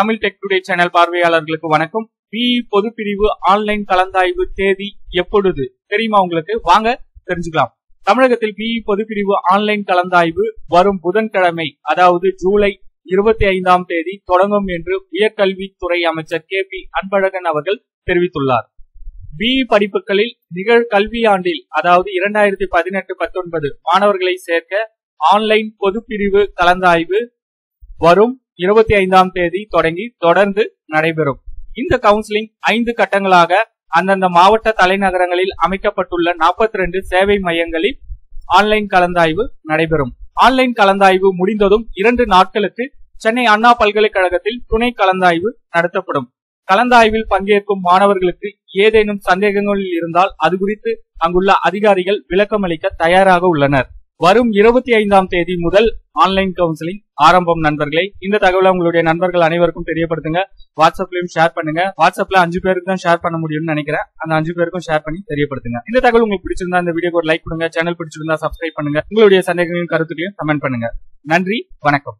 Tamil tech today channel பார்வையாளர்களுக்கு வணக்கம். B பொதுப்பிரிவு online கலந்தாய்வு தேதி எப்பொழுது? தெரியுமா உங்களுக்கு? வாங்க தெரிஞ்சுக்கலாம். தமிழகத்தில் பி பொதுப்பிரிவு ஆன்லைன் கலந்தாய்வு வரும் புதன்கிழமை அதாவது ஜூலை இருபத்தி ஐந்தாம் தேதி தொடங்கும் என்று உயர்கல்வித்துறை அமைச்சர் கே பி அன்பழகன் அவர்கள் தெரிவித்துள்ளார். பி படிப்புகளில் நிகழ் கல்வியாண்டில் அதாவது இரண்டாயிரத்தி பதினெட்டு பத்தொன்பது மாணவர்களை சேர்க்க ஆன்லைன் பொதுப்பிரிவு கலந்தாய்வு வரும் இருபத்தி ஐந்தாம் தேதி தொடங்கி தொடர்ந்து நடைபெறும். இந்த கவுன்சிலிங் ஐந்து கட்டங்களாக அந்தந்த மாவட்ட தலைநகரங்களில் அமைக்கப்பட்டுள்ள நாற்பத்தி ரெண்டு சேவை மையங்களில் ஆன்லைன் கலந்தாய்வு நடைபெறும். ஆன்லைன் கலந்தாய்வு முடிந்ததும் இரண்டு நாட்களுக்கு சென்னை அண்ணா பல்கலைக்கழகத்தில் துணை கலந்தாய்வு நடத்தப்படும். கலந்தாய்வில் பங்கேற்கும் மாணவர்களுக்கு ஏதேனும் சந்தேகங்கள் இருந்தால் அது குறித்து அங்குள்ள அதிகாரிகள் விளக்கமளிக்க தயாராக உள்ளனர். வரும் இருபத்தி ஐந்தாம் தேதி முதல் ஆன்லைன் கவுன்சிலிங் ஆரம்பம் நண்பர்களே இந்த தகவலை உங்களுடைய நண்பர்கள் அனைவருக்கும் தெரியப்படுத்துங்க. வாட்ஸ்அப்லயும் ஷேர் பண்ணுங்க. வாட்ஸ்அப்ல அஞ்சு பேருக்கு தான் ஷேர் பண்ண முடியும்னு நினைக்கிறேன். அந்த அஞ்சு பேருக்கும் ஷேர் பண்ணி தெரியப்படுத்துங்க. இந்த தகவல் உங்களுக்கு பிடிச்சிருந்தா இந்த வீடியோக்கு ஒரு லைக் கொடுங்க. சேனல் பிடிச்சிருந்தா சப்ஸ்கிரைப் பண்ணுங்க. உங்களுடைய சந்தேகங்களையும் கருத்துக்களையும் கமெண்ட் பண்ணுங்க. நன்றி வணக்கம்.